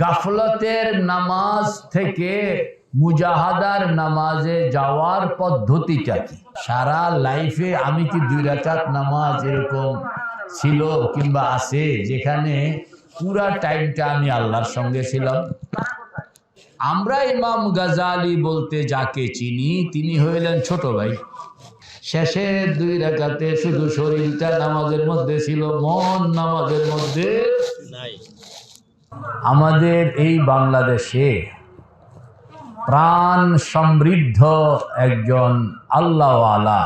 গাফলতের নামাজ থেকে মুজাহাদার নামাজে যাওয়ার পদ্ধতিটা কি? সারা লাইফে আমি কি দুই রাকাত নামাজ এরকম ছিল কিংবা আছে যেখানে পুরা টাইমটা আমি আল্লাহর সঙ্গে ছিলাম? আমরা ইমাম গাজালি বলতে যাকে চিনি, তিনি হইলেন ছোট ভাই। শেষে দুই রাকাতে শুধু শরীরটা নামাজের মধ্যে ছিল, মন নামাজের মধ্যে আমাদের এই বাংলাদেশে প্রাণ সমৃদ্ধ একজন আল্লাহওয়ালা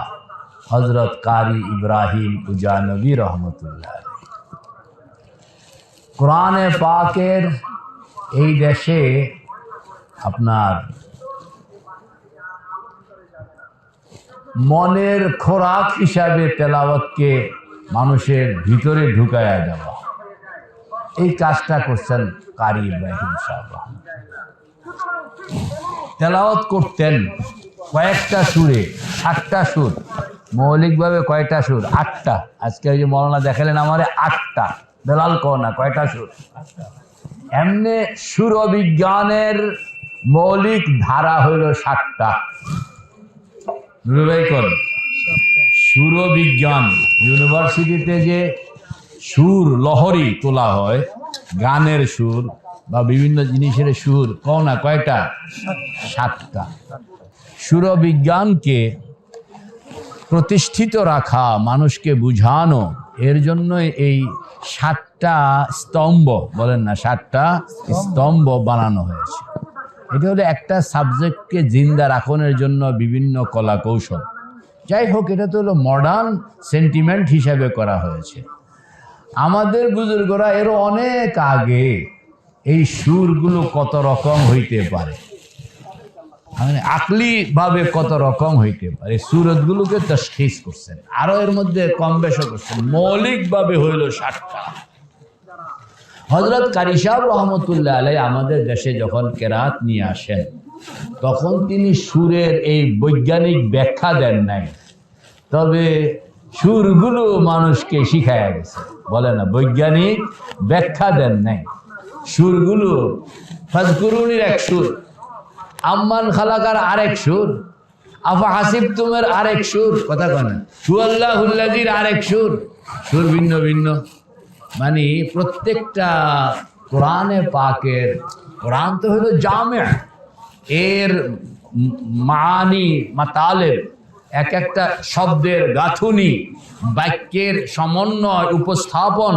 হজরত কারি ইব্রাহিম উজানবী রহমতুল্লাহ কোরআনে পাকের এই দেশে আপনার মনের খোরাক হিসাবে তেলাওয়াতকে মানুষের ভিতরে ঢুকায়া দেওয়া এই কাজটা করছেন কারি ইব্রাহিম তেলাওয়াত করতেন কয়েকটা সুরে, সাতটা সুর, মৌলিকভাবে কয়টা সুর? আটটা। আজকে ওই যে মৌলানা দেখালেন আমারে আটটা। বেলাল না, কয়টা সুর? এমনি সুর বিজ্ঞানের মৌলিক ধারা হইল সাতটা। সুর বিজ্ঞান ইউনিভার্সিটিতে যে সুর, লহরি তোলা হয়, গানের সুর বা বিভিন্ন জিনিসের সুর, কও না, কয়টা? সাতটা। সুর বিজ্ঞানকে প্রতিষ্ঠিত রাখা, মানুষকে বুঝানো, এর জন্য এই সাতটা স্তম্ভ, বলেন না, সাতটা স্তম্ভ বানানো হয়েছে। এটা হলো একটা সাবজেক্টকে জিন্দা রাখনের জন্য বিভিন্ন কলা কৌশল যাই হোক, এটা তো হলো মডার্ন সেন্টিমেন্ট হিসাবে করা হয়েছে। আমাদের বুজুর্গরা এর অনেক আগে এই সুরগুলো কত রকম হইতে পারে। মানে আকলি ভাবে কত রকম হইতে পারে। সুরতগুলোকে তশখিস করছেন। আরও এর মধ্যে কম বেশও করছেন। মৌলিক ভাবে হইল ষাটটা হজরত কারি সাহেব রহমতুল্লাহ আলাই আমাদের দেশে যখন কেরাত নিয়ে আসেন, তখন তিনি সুরের এই বৈজ্ঞানিক ব্যাখ্যা দেন নাই। তবে সুরগুলো মানুষকে শিখায়া গেছে। বলে না, বৈজ্ঞানিক ব্যাখ্যা দেন নাই। সুরগুলো, ফাজকুরুনির এক সুর, আম্মান খালাকার আরেক সুর, আফা হাসিব তুমের আরেক সুর, কথা কয় সুয়াল্লাহ হুল্লাদির আরেক সুর সুর ভিন্ন ভিন্ন। মানে প্রত্যেকটা কোরআনে পাকের, কোরআন তো হলো জামে, এর মানি মাতালেব। এক একটা শব্দের গাঁথুনি বাক্যের সমন্বয় উপস্থাপন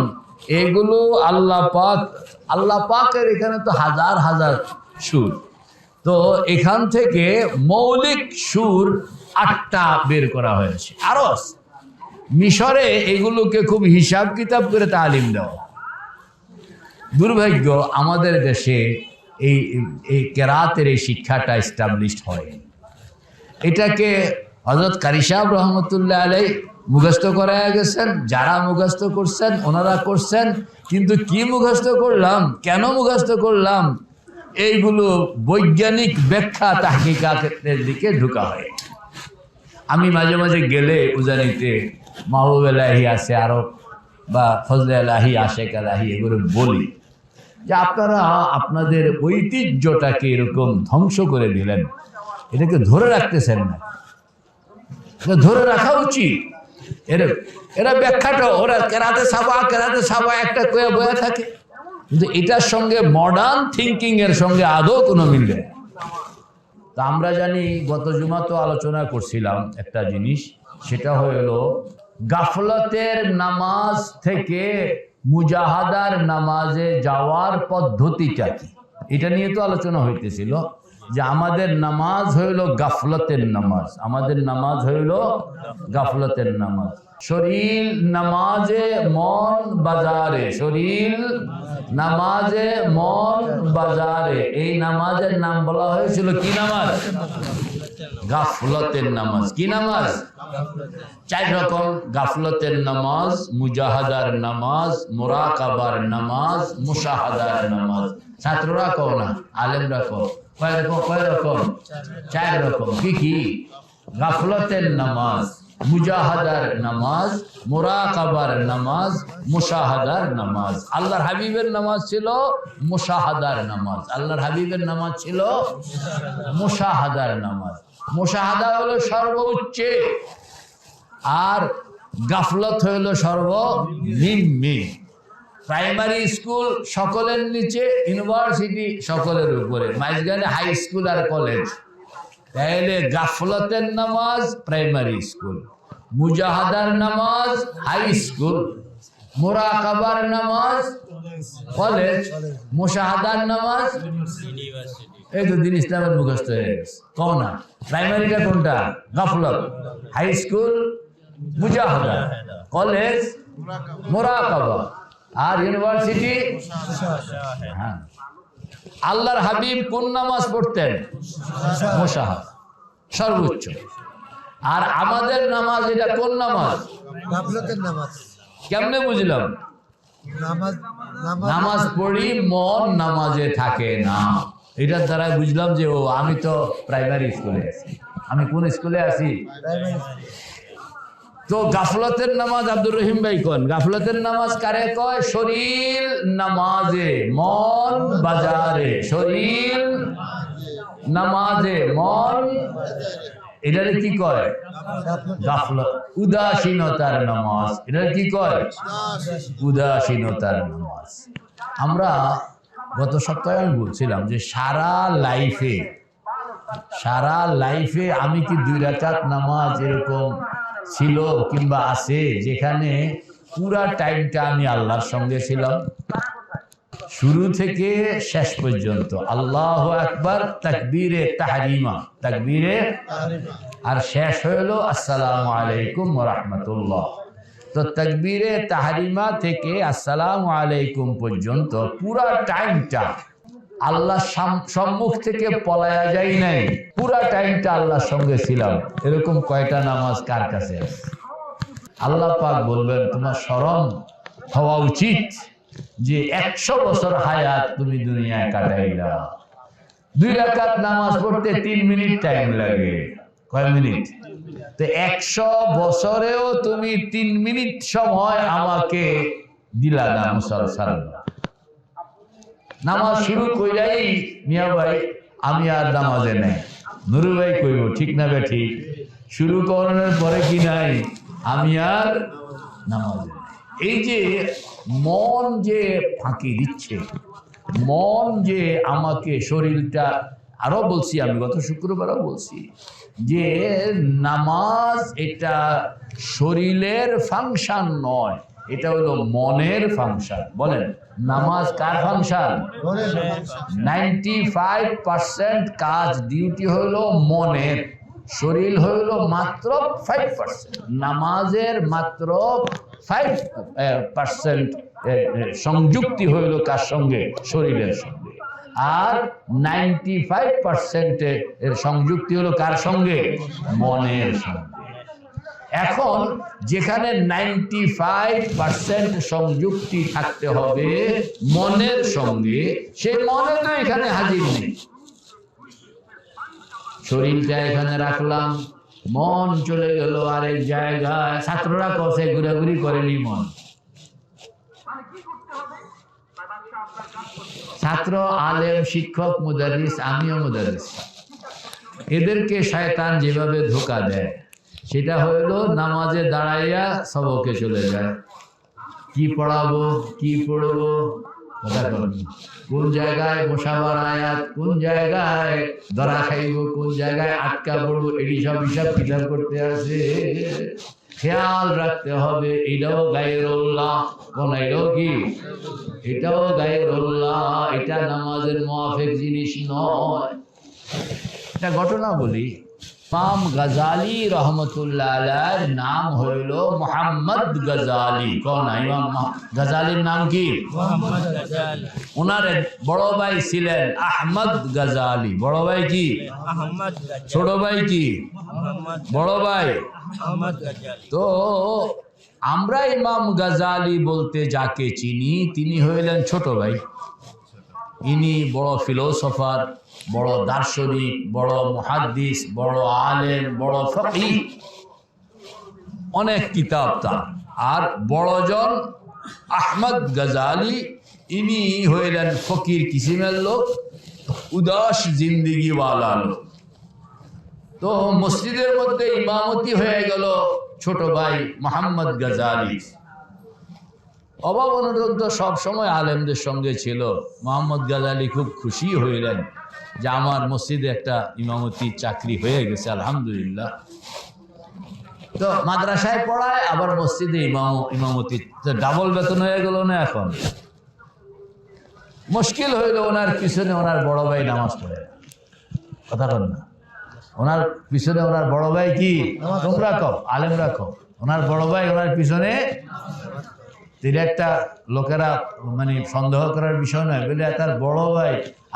এগুলো আল্লাহ পাক আল্লাহ পাকের এখানে তো হাজার হাজার সুর। তো এখান থেকে মৌলিক সুর আটটা বের করা হয়েছে। আরও মিশরে এগুলোকে খুব হিসাব কিতাব করে তালিম দেওয়া। দুর্ভাগ্য আমাদের দেশে এই এই কেরাতের এই শিক্ষাটা এস্টাবলিশড হয় এটাকে হজরত কারিসাব রহমতুল্লাহ আলাই মুখস্থ করায় গেছেন যারা মুখস্থ করছেন ওনারা করছেন কিন্তু কি মুখস্থ করলাম কেন মুখস্থ করলাম? এইগুলো বৈজ্ঞানিক ব্যাখ্যা তাহকিকাতের দিকে ঢুকা হয়। আমি মাঝে মাঝে গেলে উজানিতে মাহবুব এলাহি আছে আরও বা ফজলে এলাহি আশেক আলাহি এগুলো বলি। যে আপনারা আপনাদের ঐতিহ্যটাকে এরকম ধ্বংস করে দিলেন। এটাকে ধরে রাখতেছেন না। ধরে রাখা উচিত। এরা এরা ব্যাখ্যাটা ওরা কেরাতে সাবা কেরাতে সাবা একটা কয়ে বয়ে থাকে। কিন্তু এটার সঙ্গে মডার্ন থিঙ্কিং এর সঙ্গে আদৌ কোনো মিল নেই। তা আমরা জানি, গত জুমা তো আলোচনা করছিলাম একটা জিনিস, সেটা হলো গাফলতের নামাজ থেকে মুজাহাদার নামাজে যাওয়ার পদ্ধতিটা কি? এটা নিয়ে তো আলোচনা হইতেছিল। যে আমাদের নামাজ হইল গাফলতের নামাজ। আমাদের নামাজ হইল গাফলতের নামাজ। শরীর নামাজে মন বাজারে, শরীর নামাজে মন বাজারে। এই নামাজের নাম বলা হয়েছিল কি নামাজ? গাফলতের নামাজ। কি নামাজ? চার রকম। গাফলতের নামাজ, মুজাহাদার নামাজ, মোরাকাবার নামাজ, মুশাহাদার নামাজ। ছাত্ররা কও না, আলেমরা কও। কয় রকম কয় রকম চার রকম কি কি? গাফলতের নামাজ, মুজাহাদার নামাজ, মোরাকাবার নামাজ, মুশাহাদার নামাজ। আল্লাহর হাবিবের নামাজ ছিল মুশাহাদার নামাজ। আল্লাহর হাবিবের নামাজ ছিল মুশাহাদার নামাজ। মুশাহাদা হলো সর্বোচ্চে, আর গাফলত হইল সর্বনিম্নে। প্রাইমারি স্কুল সকলের নিচে ইউনিভার্সিটি সকলের উপরে। মাঝখানে হাই স্কুল আর কলেজ তাহলে গাফলতের নামাজ প্রাইমারি স্কুল মুজাহাদার নামাজ হাই স্কুল মোরাকাবার নামাজ কলেজ মুশাহাদার নামাজ এই তো দিন ইসলামের মুখস্থ হয়ে গেছে। কও না প্রাইমারিটা কোনটা? গাফলত। হাই স্কুল মুজাহাদা। কলেজ মোরাকাবা। আর ইউনিভার্সিটি? হ্যাঁ। আল্লাহর হাবিব কোন নামাজ পড়তেন? সর্বোচ্চ। আর আমাদের নামাজ এটা কোন নামাজ? কেমনে বুঝলাম? নামাজ পড়ি মন নামাজে থাকে না। এটার দ্বারা বুঝলাম যে ও আমি তো প্রাইমারি স্কুলে আছি। আমি কোন স্কুলে আছি? তো গাফলতের নামাজ আব্দুর রহিম ভাই কন? গাফলতের নামাজ কারে কয়? শরীর নামাজে, মন বাজারে। শরীর নামাজে, মন এটারে কি কয়? গাফলত, উদাসীনতার নামাজ। এটারে কি কয়? উদাসীনতার নামাজ। আমরা গত সপ্তাহে আমি বলছিলাম যে সারা লাইফে সারা লাইফে আমি কি দুই রাকাত নামাজ এরকম ছিল কিংবা আছে, যেখানে পুরা টাইমটা আমি আল্লাহর সঙ্গে ছিলাম। শুরু থেকে শেষ পর্যন্ত, আল্লাহ আকবার, তাকবীরে তাহরিমা, তাকবীরে আর শেষ হলো, আসসালামু আলাইকুম রহমতুল্লাহ। তো তকবীরে তাহারিমা থেকে আসসালামু আলাইকুম পর্যন্ত পুরা টাইমটা আল্লাহ সম্মুখ থেকে পলায়া যাই নাই। পুরা টাইমটা আল্লাহর সঙ্গে ছিলাম। এরকম কয়টা নামাজ কার কাছে আছে? আল্লাহ পাক বলবেন তোমার স্মরণ হওয়া উচিত যে একশো বছর হায়াত তুমি দুনিয়ায় কাটাইলা। দুই রাকাত নামাজ পড়তে তিন মিনিট টাইম লাগে। কয় মিনিট? তো একশো বছরেও তুমি তিন মিনিট সময় আমাকে দিলা না মুসলসাল নামাজ শুরু কইরাই মিয়া ভাই আমি আর নামাজে নাই। নুরু ভাই কইব ঠিক না বে ঠিক। শুরু করানোর পরে কি নাই? আমি আর নামাজে এই যে মন যে ফাঁকি দিচ্ছে মন যে আমাকে শরীরটা আরও বলছি আমি গত শুক্রবারও বলছি যে নামাজ এটা শরীরের ফাংশন নয় এটা হলো মনের ফাংশন বলেন। নামাজ কার ফাংশন? নাইনটি ফাইভ পার্সেন্ট কাজ ডিউটি হলো মনের শরীর হইল মাত্র ফাইভ পার্সেন্ট নামাজের মাত্র ফাইভ পার্সেন্ট সংযুক্তি হইল কার সঙ্গে? শরীরের সঙ্গে। আর নাইনটি ফাইভ পার্সেন্টের সংযুক্তি হলো কার সঙ্গে? মনের সঙ্গে। এখন যেখানে নাইনটি ফাইভ পার্সেন্ট সংযুক্তি থাকতে হবে মনের সঙ্গে সেই মনে তো এখানে হাজির নেই। শরীরটা এখানে রাখলাম মন চলে গেল আরেক জায়গায় ছাত্ররা কষে ঘুরাঘুরি করেনি মন। ছাত্র আলেম শিক্ষক মুদারিস আমিও মুদারিস। এদেরকে শয়তান যেভাবে ধোকা দেয়। সেটা হইল নামাজে দাঁড়াইয়া সবকে চলে যায়। কি পড়াবো, কি পড়ব। কোন। জায়গায় বসাবার আয়াত, কোন জায়গায় ধরা খাইব, কোন জায়গায় আটকা পড়ব, এটি সব হিসাব কিতাব করতে আছে। খেয়াল রাখতে হবে, এটাও গায়ের উল্লাহ কোন এটাও কি? এটাও গায়ের উল্লাহ এটা নামাজের মোয়াফেক জিনিস নয়। একটা ঘটনা বলি। ইমাম গাজালি রহমতুল্লাহ নাম হইল মোহাম্মদ গাজালি। কোন ইমাম গাজালির নাম কি? ওনার বড় ভাই ছিলেন আহমদ গাজালি। বড় ভাই কি? ছোট ভাই কি? বড় ভাই? তো আমরা ইমাম গাজালি বলতে যাকে চিনি তিনি হইলেন ছোট ভাই। ইনি বড় ফিলোসফার, বড় দার্শনিক, বড় মুহাদ্দিস, বড় আলেম, বড় ফকি অনেক কিতাব তার। আর বড়জন আহমদ গজালি, ইনি হইলেন ফকির কিসিমের লোক, উদাস জিন্দিগিওয়ালা লোক। তো মসজিদের মধ্যে ইমামতি হয়ে গেল ছোট ভাই মোহাম্মদ গজালি। অভাব অনুরোধ তো সবসময় আলেমদের সঙ্গে ছিল। মোহাম্মদ গাজালি খুব খুশি হইলেন যে আমার মসজিদে একটা ইমামতি চাকরি হয়ে গেছে, আলহামদুলিল্লাহ। তো মাদ্রাসায় পড়ায়, আবার মসজিদে ইমাম ইমামতি ডাবল বেতন হয়ে গেল না এখন? মুশকিল হইল ওনার পিছনে ওনার বড় ভাই নামাজ পড়ে। কথা কন না। ওনার পিছনে ওনার বড় ভাই কি? তোমরা কও, আলেমরা কও। ওনার বড় ভাই ওনার পিছনে তিনি একটা লোকেরা মানে সন্দেহ করার বিষয় নয়, বলে তার বড় ভাই,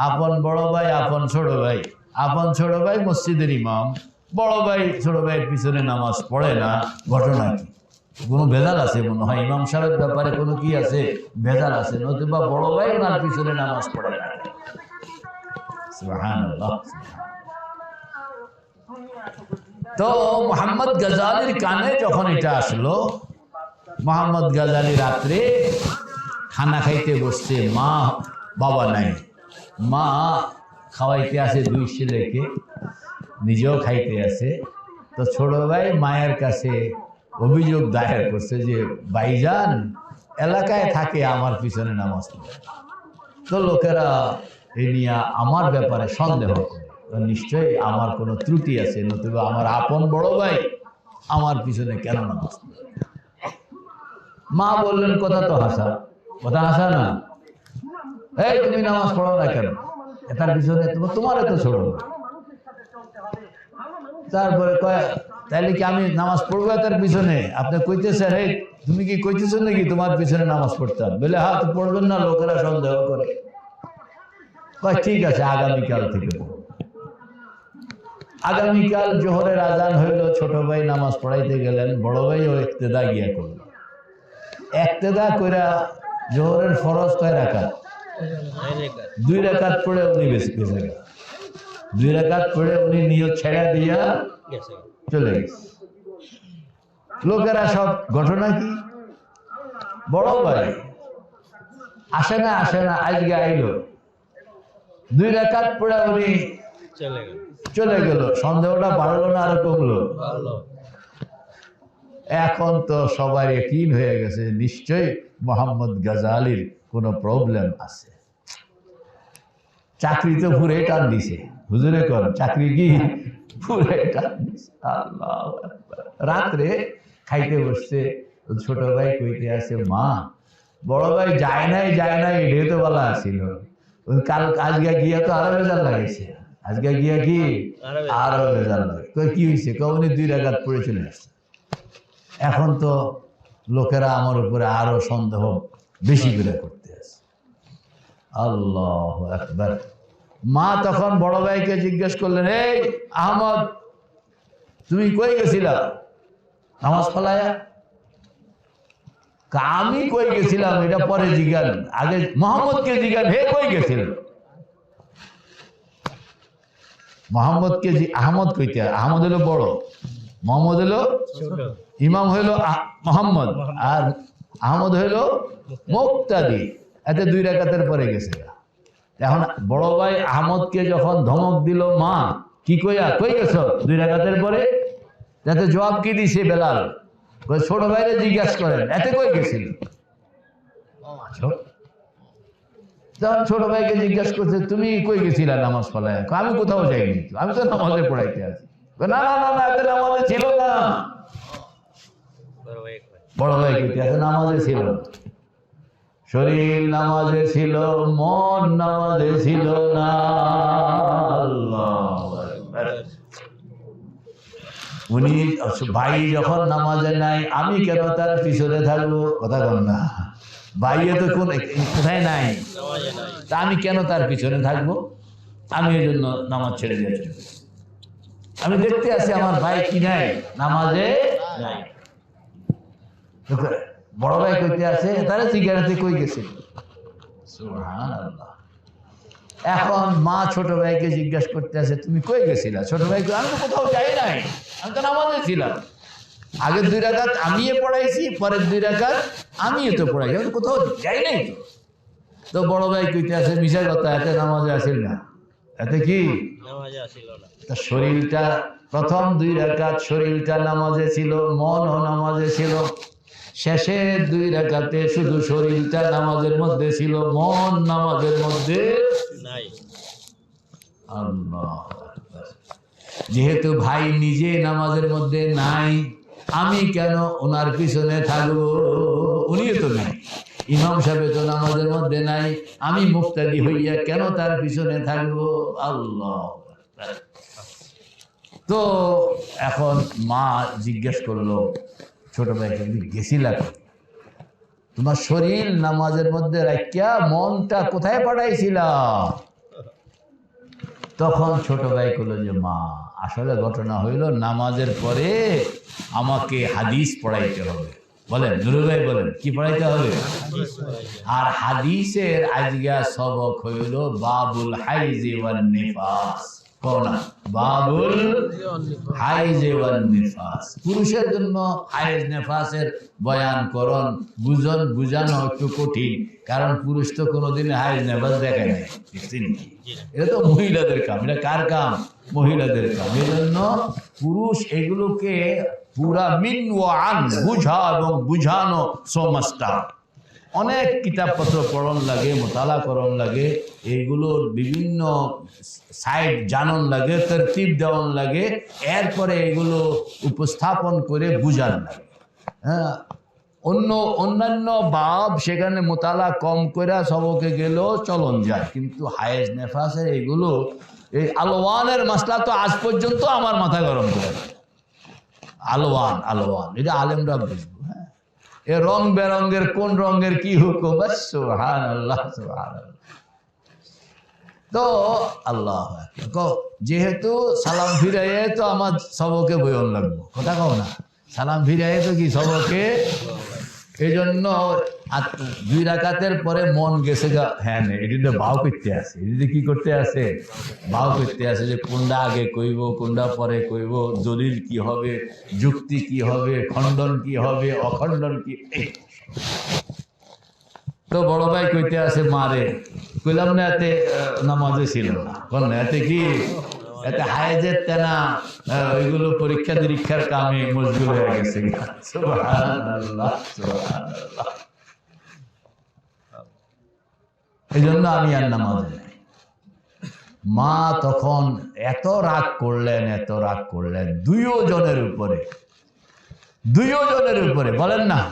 আপন বড় ভাই, আপন ছোট ভাই। আপন ছোট ভাই মসজিদের ইমাম, বড় ভাই, ছোট ভাইয়ের পিছনে নামাজ পড়ে না, ঘটনা কি? কোনো ভেজাল আছে মনে হয়? ইমাম সাহেবের ব্যাপারে কোনো কি আছে? ভেজাল আছে, নতুবা বড় ভাই ওনার পিছনে নামাজ পড়ে না। তো মোহাম্মদ গজালির কানে যখন এটা আসলো মোহাম্মদ গাজালি রাত্রে খানা খাইতে বসছে, মা বাবা নাই। মা খাওয়াইতে আছে দুই ছেলেকে, নিজেও খাইতে আছে তো ছোট ভাই মায়ের কাছে অভিযোগ দায়ের করছে যে, ভাইজান, এলাকায় থাকে আমার পিছনে নামাজ তো লোকেরা এ নিয়ে আমার ব্যাপারে সন্দেহ করে। নিশ্চয়ই আমার কোনো ত্রুটি আছে, নতুবা আমার আপন বড় ভাই আমার পিছনে কেন নামাজ মা বললেন, কথা তো হাসা। কথা হাসা না? এই, তুমি নামাজ পড়ো না কেন? এটার পিছনে তোমার এত ছোট তারপরে কয় তাহলে কি আমি নামাজ পড়ব তার পিছনে? আপনি কইতেছেন, এই, তুমি কি কইতেছেন নাকি তোমার পিছনে নামাজ পড়তাম? বলে হ্যাঁ তো পড়বেন না, লোকেরা সন্দেহ করে। ঠিক আছে, আগামীকাল থেকে আগামীকাল জোহরের আজান হইল, ছোট ভাই নামাজ পড়াইতে গেলেন, বড় ভাই ও ইক্তেদা গিয়া করল। একতেদা কইরা জোহরের ফরজ কয় রাখাত দুই রাকাত পড়ে উনি গেছে। দুই রাকাত পড়ে উনি নিয়ত ছেড়া দিয়া চলে গেছে। লোকেরা সব ঘটনা কি? বড় ভাই আসে না আসে না আজকে আইলো। দুই রাকাত পড়ে উনি চলে গেল। সন্দেহটা বাড়লো না আরও কমলো? এখন তো সবার একই হয়ে গেছে নিশ্চয়ই মোহাম্মদ গাজালির কোনো প্রবলেম আছে। চাকরি তো পুরে টান দিছে। হুজুরে কর চাকরি কি পুরে টান দিছে? আল্লাহ রাত্রে খাইতে বসছে ছোট ভাই কইতে আছে মা বড় ভাই যায় নাই যায় নাই এটাই তো বলা ছিল। কাল আজকে গিয়া তো আরও রেজাল্ট লাগাইছে। আজকে গিয়া কি আরও রেজাল্ট লাগে। কি হয়েছে কখনই দুই রাগাত পড়ে চলে আসছে। এখন তো লোকেরা আমার উপরে আরও সন্দেহ বেশি করে করতে আছে। আল্লাহ একবার মা তখন বড় ভাইকে জিজ্ঞেস করলেন, এই আহমদ, তুমি কই গেছিলা? নামাজ ফলায়া আমি কই গেছিলাম? এটা পরে জিজ্ঞান আগে মোহাম্মদকে জিজ্ঞান হে কই গেছিল? মোহাম্মদকে আহমদ কইতে, আহমদ হলো বড়, মোহাম্মদ হলো ইমাম হইল মোহাম্মদ আর আহমদ হইল মুক্তাদি। এতে দুই রাকাতের পরে গেছে এখন বড় ভাই আহমদকে যখন ধমক দিল মা কি কইয়া? কই গেছ? দুই রাকাতের পরে যাতে জবাব কি দিছে বেলাল? ছোট ভাইরে জিজ্ঞাসা করেন এতে কই গেছিল? ছোট- তখন ছোট ভাইকে জিজ্ঞাসা করছে তুমি কই গেছিলা নামাজ পড়ায়? কয়, আমি কোথাও যাইনি আমি তো নামাজে পড়াইতে আছি না না না না এতে নামাজে ছিল না। বড় ভাই ভাই নামাজে ছিল? শরীর নামাজে ছিল, মন নামাজে ছিল না। উনি ভাই যখন নামাজে নাই, আমি কেন তার পিছনে থাকব? কথা বল না। ভাইয়ে তো কোন কোথায় নাই? তা আমি কেন তার পিছনে থাকব? আমি এই জন্য নামাজ ছেড়ে দিয়ে আমি দেখতে আছি আমার ভাই কি নাই? নামাজে নাই। বড় ভাই কইতে আছে তারা সিগারেটে কই গেছে? এখন মা ছোট ভাইকে জিজ্ঞাসা করতে আছে তুমি কই গেছিলা? ছোট ভাই আমি তো কোথাও যাই নাই আমি তো নামাজে ছিলাম। আগের দুই রাকাত আমিও পড়াইছি পরের দুই রাকাত আমিও তো পড়াইছি আমি কোথাও যাই নাই তো। তো বড় ভাই কইতে আছে মিশা কথা এতে নামাজে আসিল না। এতে কি? নামাজে আসিল না। তা শরীরটা প্রথম দুই রাকাত শরীরটা নামাজে ছিল মনও নামাজে ছিল। শেষের দুই রাকাতে শুধু শরীরটা নামাজের মধ্যে ছিল মন নামাজের মধ্যে নাই। আল্লাহ যেহেতু ভাই নিজে নামাজের মধ্যে নাই আমি কেন ওনার পিছনে থাকব? উনিও তো নাই। ইমাম সাহেব তো নামাজের মধ্যে নাই আমি মুক্তাদি হইয়া কেন তার পিছনে থাকব? আল্লাহ তো এখন মা জিজ্ঞেস করল ছোট ভাইকে গেছিলা? তোমার শরীর নামাজের মধ্যে রাখিয়া মনটা কোথায় পাঠাইছিলা? তখন ছোট ভাই করল যে, মা, আসলে ঘটনা হইল নামাজের পরে আমাকে হাদিস পড়াইতে হবে। বলেন নুরু ভাই বলেন, কি পড়াইতে হবে? আর হাদিসের আজগা সবক হইল বাবুল হাইজে ওয়ান নিফাস। কোনা বাবুল হাইজে ওয়ান নিফাস। পুরুষের জন্য হাইজ নেফাসের বয়ান করণ বুঝন বুঝানো একটু কঠিন কারণ পুরুষ তো কোনোদিন হাইজ নেফাস দেখে নাই। দেখছেন কি? এটা তো মহিলাদের কাম এটা কার কাম? মহিলাদের কাম। এই জন্য পুরুষ এগুলোকে পুরা মিন ও আন বুঝা এবং বুঝানো সমাজটা অনেক কিতাবপত্র পড়ন লাগে মোতালা করণ লাগে এইগুলোর বিভিন্ন সাইড জানন লাগে তরতিব দেওয়ান লাগে এরপরে এগুলো উপস্থাপন করে বুঝান লাগে। হ্যাঁ অন্য অন্যান্য বাপ সেখানে মোতালা কম করে সবকে গেলেও চলন যায়। কিন্তু হায়েজ নেফাসের এগুলো এই আলোয়ানের মাসলা তো আজ পর্যন্ত আমার মাথা গরম করে আলোয়ান আলোয়ান এটা আলেমরা বুঝব। রং বেরঙ্গের কোন রঙের কি হুকুম? সুহান আল্লাহ সুহান। তো, আল্লাহ যেহেতু সালাম ফিরাইয়ে তো আমার সবকে বয়ন লাগবো। কথা কও না। সালাম ফিরাইয়ে তো কি সবকে? এই জন্য আত- দুই রাকাতের পরে মন গেছে হ্যাঁ এটিতে করতে এটিতে কি করতে করতে যে কোনটা আগে কইব কোনটা পরে কইব দলিল কি হবে যুক্তি কি হবে খণ্ডন কি হবে অখণ্ডন কি? তো বড় ভাই কইতে আছে মারে কইলাম না এতে নামাজে ছিল না, এতে কি? এতে হায়েজের তেনা ওইগুলো পরীক্ষা নিরীক্ষার কামে মজগুল হয়ে গেছে। সুবহানাল্লাহ, সুবহানাল্লাহ। এই জন্য আমি আর নামাজে নাই। মা তখন এত রাগ করলেন এত রাগ করলেন দুইও জনের উপরে দুইও জনের উপরে বলেন না?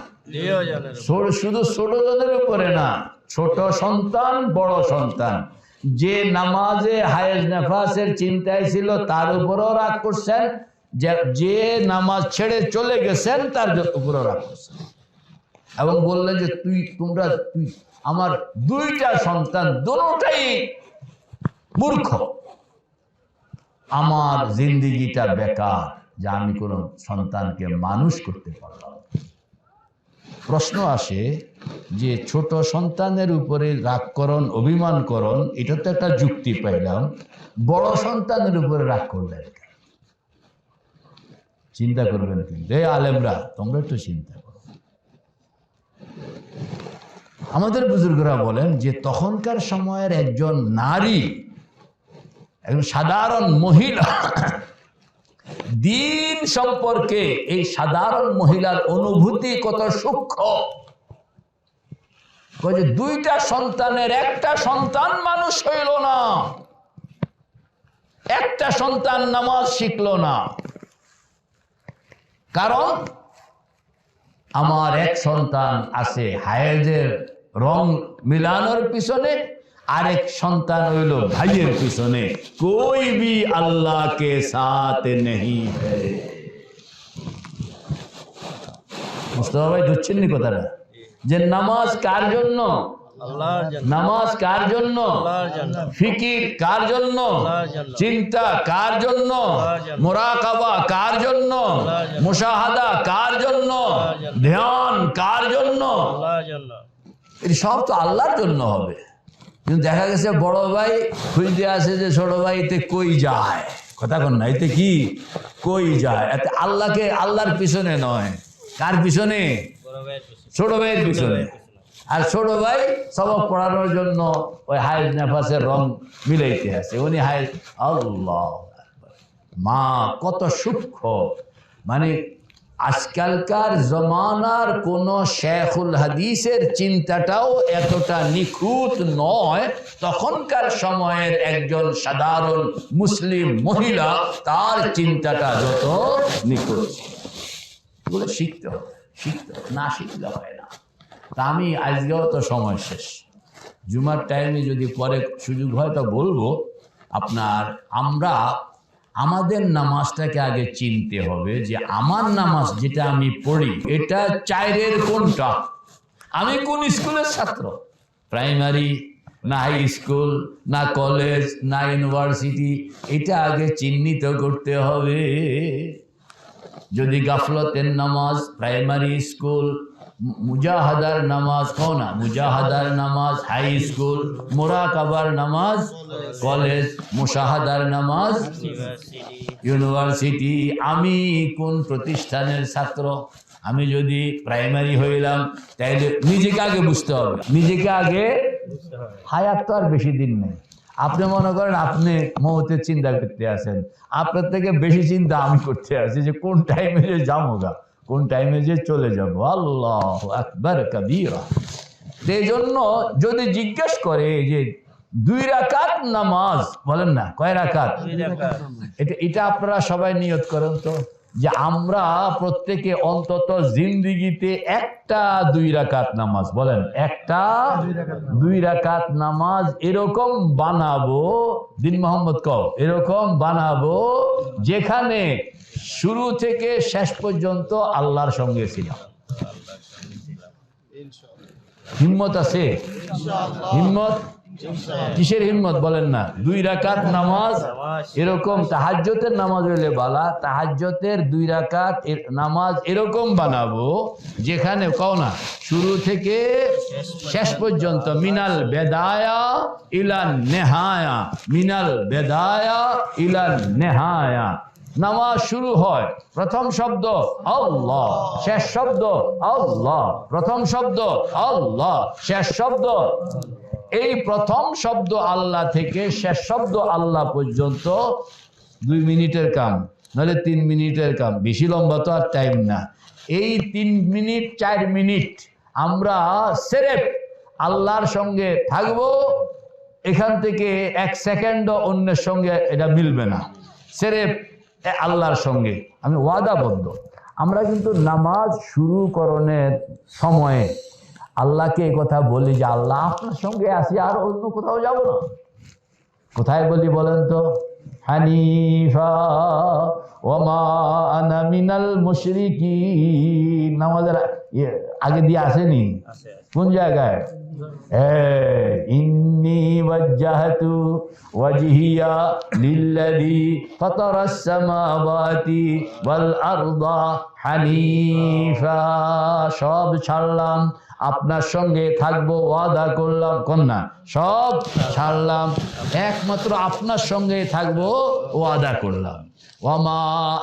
শুধু ছোট জনের উপরে না ছোট সন্তান বড় সন্তান। যে নামাজে হায়েজ নেফাসের চিন্তায় ছিল তার উপরও রাগ করছেন। যে- নামাজ ছেড়ে চলে গেছেন তার উপরও রাগ করছেন। এবং বললেন যে তুই তোমরা তুই আমার দুইটা সন্তান দুটাই মূর্খ। আমার জিন্দিগিটা বেকার যে আমি কোনো সন্তানকে মানুষ করতে পারলাম প্রশ্ন আসে যে ছোট সন্তানের উপরে রাগকরণ অভিমানকরণ এটা তো একটা যুক্তি পাইলাম। বড় সন্তানের উপরে রাগ করলেন চিন্তা করবেন কিন্তু। এই আলেমরা তোমরা একটু চিন্তা করো। আমাদের বুজুর্গরা বলেন যে তখনকার সময়ের একজন নারী, একজন সাধারণ মহিলা, দিন সম্পর্কে এই সাধারণ মহিলার অনুভূতি কত সূক্ষ্ম? দুইটা সন্তানের একটা সন্তান মানুষ হইল না, একটা সন্তান নামাজ শিখলো না। কারণ আমার এক সন্তান আছে হায়েজের রং মিলানোর পিছনে আরেক সন্তান হইল ভাইয়ের পিছনে। কোই বি আল্লাহ কে সাথ নেই মুস্তফা ভাই ধরছেন নি কথাটা? যে নামাজ কার জন্য? নামাজ কার জন্য? ফিকির কার জন্য? চিন্তা কার জন্য। মোরাকাবা কার জন্য। মুশাহাদা কার জন্য? জন্য। ধ্যান কার জন্য? আল্লাহর জন্য। এটি সব তো আল্লাহর জন্য হবে। কিন্তু দেখা গেছে বড় ভাই খুঁজতে আসে যে ছোট ভাইতে কই যায়? কথা কন না, এতে কি? কই যায়? এতে আল্লাহকে আল্লাহর পিছনে নয়। কার পিছনে। ছোট ভাইয়ের পিছনে। আর ছোট ভাই সবক পড়ানোর জন্য ওই হাইজ নেফাসের রং মিলাইতে আছে উনি হাইজ আল্লাহ মা, কত সূক্ষ্ম। মানে আজকালকার জমানার কোন শেখুল হাদিসের চিন্তাটাও এতটা নিখুঁত নয়। তখনকার সময়ের একজন সাধারণ মুসলিম মহিলা তার চিন্তাটা যত নিখুঁত। এগুলো শিখতে হবে শিখতে হবে, না শিখলে হয় না। তা আমি আজকেও তো সময় শেষ। জুমার টাইমে যদি পরে সুযোগ হয় তো বলব, আপনার আমরা আমাদের নামাজটাকে আগে চিনতে হবে যে আমার নামাজ যেটা আমি পড়ি, এটা চাইরের কোনটা? আমি কোন স্কুলের ছাত্র? প্রাইমারি না হাই স্কুল না কলেজ না ইউনিভার্সিটি এটা আগে চিহ্নিত করতে হবে। যদি গাফলতের নামাজ প্রাইমারি স্কুল মুজাহাদার নামাজ কও না? মুজাহাদার নামাজ, হাই স্কুল, মোরাকাবার নামাজ, কলেজ, মুশাহাদার নামাজ, ইউনিভার্সিটি। আমি কোন প্রতিষ্ঠানের ছাত্র? আমি যদি প্রাইমারি হইলাম, তাইলে নিজেকে আগে বুঝতে হবে। নিজেকে আগে হায়াত তো আর বেশি দিন নেই। আপনি মনে করেন আপনি মৌতের চিন্তা করতে আছেন। আপনার থেকে বেশি চিন্তা আমি করতে আছি যে কোন টাইমে যে যাব গা। কোন টাইমে যে চলে যাব? আল্লাহ আকবর কবিরা। এই জন্য যদি জিজ্ঞেস করে যে দুই রাকাত নামাজ বলেন না কয় রাকাত। এটা এটা আপনারা সবাই নিয়ত করেন তো যে আমরা প্রত্যেকে অন্তত জিন্দিগিতে একটা দুই রাকাত নামাজ বলেন একটা দুই রাকাত নামাজ এরকম বানাবো দিন মোহাম্মদ কও এরকম বানাবো যেখানে শুরু থেকে শেষ পর্যন্ত আল্লাহর সঙ্গে ছিলাম হিম্মত আছে? হিম্মত? কিসের হিম্মত বলেন না। দুই রাকাত নামাজ, এরকম তাহাজ্জতের নামাজ হইলে বালা তাহাজ্জতের দুই রাকাত নামাজ এরকম বানাবো, যেখানে কও না, শুরু থেকে শেষ পর্যন্ত মিনাল বেদায়া ইলান নেহায়া, মিনাল বেদায়া ইলান নেহায়া। নামাজ শুরু হয়। প্রথম শব্দ, আল্লাহ। শেষ শব্দ, আল্লাহ। প্রথম শব্দ, আল্লাহ। শেষ শব্দ। এই প্রথম শব্দ আল্লাহ থেকে শেষ শব্দ আল্লাহ পর্যন্ত দুই মিনিটের কাম নাহলে তিন মিনিটের কাম। বেশি লম্বা তো আর টাইম না। এই তিন মিনিট, চার মিনিট আমরা সেরেফ আল্লাহর সঙ্গে থাকব। এখান থেকে এক সেকেন্ডও অন্যের সঙ্গে এটা মিলবে না। সেরেফ আল্লাহর সঙ্গে। আমি ওয়াদাবদ্ধ। আমরা কিন্তু নামাজ শুরু করণের সময়ে আল্লাহকে এই কথা বলি যে আল্লাহ আপনার সঙ্গে আসি আর অন্য কোথাও যাব না। কোথায় বলি বলেন তো? হানিফা ওমা আনা মিনাল মুশরিকি নামাজের আগে দিয়ে আসেনি? কোন জায়গায়? ওয়াজ্জাহতু ওয়াজহিয়া লিল্লাযী ফাতারাস সামাওয়াতি ওয়াল আরদা হানিফা। সব ছাড়লাম, আপনার সঙ্গে থাকব, ওয়াদা করলাম, কন্যা, সব ছাড়লাম, একমাত্র আপনার সঙ্গে থাকব, ওয়াদা করলাম। ওয়ামা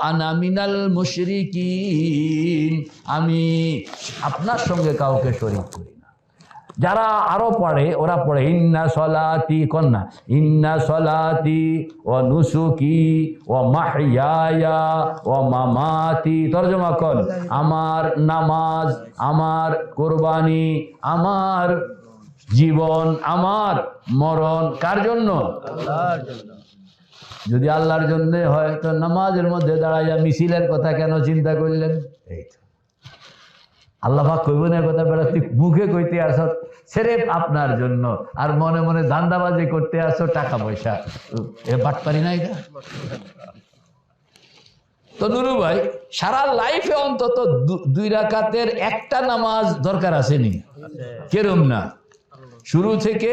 আনা মিনাল মুশরিকিন, আমি আপনার সঙ্গে কাউকে শরীক করি। যারা আরও পড়ে ওরা পড়ে ইন্না সলাতি কন্যা ইন্না সলাতি ও নুসুকি ও মাহিয়ায়া ও মামাতি। তর্জমা কর আমার নামাজ আমার কোরবানি আমার জীবন আমার মরণ কার জন্য? জন্য। যদি আল্লাহর জন্য হয় তো নামাজের মধ্যে দাঁড়াইয়া মিছিলের কথা কেন চিন্তা করলেন? এই তো। আল্লাহ না কথা, বেড়া তুই মুখে কইতে আসো সেরে আপনার জন্য। আর মনে মনে ধান্দাবাজি করতে আসো টাকা পয়সা। এ বাট পারি না এটা। তো নুরু ভাই, সারা লাইফে অন্তত দুই রাকাতের একটা নামাজ দরকার আসেনি। কেরম না। শুরু থেকে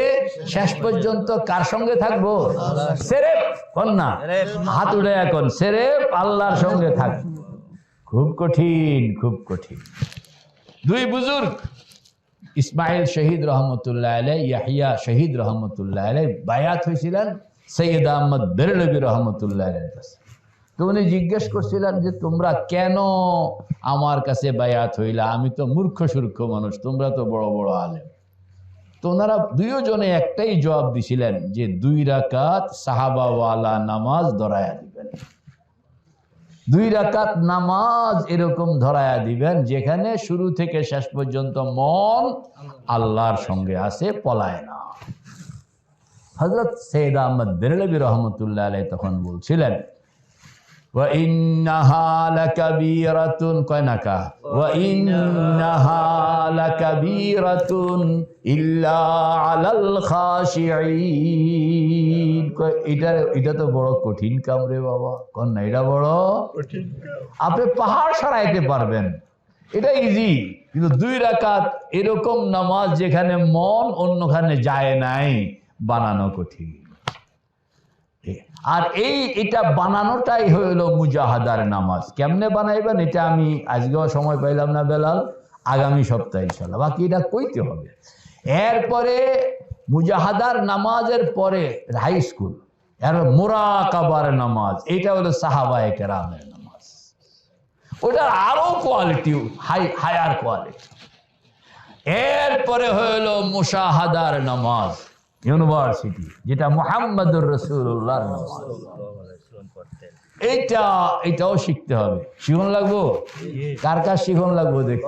শেষ পর্যন্ত কার সঙ্গে থাকব? সেরেফ সেরেফ। হাত উঠে এখন। সেরেফ আল্লাহর সঙ্গে থাক। খুব কঠিন খুব কঠিন। দুই বুজুর্গ। ইসমাইল শহীদ রহমতুল্লাহ আলাই ইয়াহিয়া শহীদ রহমতুল্লাহ আলাই বায়াত হয়েছিলেন, সৈয়দ আহমদ বেরলবী রহমতুল্লাহ কাছে। তো উনি জিজ্ঞেস করছিলেন যে, তোমরা কেন আমার কাছে বায়াত হইলা? আমি তো মূর্খ, সূর্খ মানুষ, তোমরা তো বড় বড় আলেম। তো ওনারা দুইজনে একটাই জবাব দিছিলেন যে, দুই রাকাত সাহাবাওয়ালা নামাজ ধরায়া দিবেন। দুই রাকাত নামাজ এরকম ধরায়া দিবেন, যেখানে শুরু থেকে শেষ পর্যন্ত মন আল্লাহর সঙ্গে আছে, পলায় না। হজরত সৈদ আহমদ বেরলবি রহমতুল্লাহ আলাই তখন বলছিলেন ইল্লা আলাল খাশিঈন কয়, এটা এটা তো বড় কঠিন কাম রে বাবা। কোন না এটা বড় আপনি পাহাড় সরাইতে পারবেন। এটা ইজি কিন্তু দুই রাকাত এরকম নামাজ যেখানে মন অন্যখানে যায় নাই বানানো কঠিন। আর এই এটা বানানোটাই হইল মুজাহাদার নামাজ। কেমনে বানাইবেন এটা আমি আজকেও সময় পাইলাম না বেলাল আগামী সপ্তাহে ইনশাল্লাহ বাকি এটা কইতে হবে। এরপরে মুজাহাদার নামাজের পরে হাই স্কুলের মোরাকাবার নামাজ এটা হলো সাহাবায়ে কেরামের নামাজ। ওটার আরও কোয়ালিটি হাই হায়ার কোয়ালিটি এরপরে হইল মুশাহাদার নামাজ ইউনিভার্সিটি যেটা মোহাম্মদুর পড়তেন এইটা এটাও শিখতে হবে। শিখন লাগবো? কার কার শিখন লাগবো দেখি?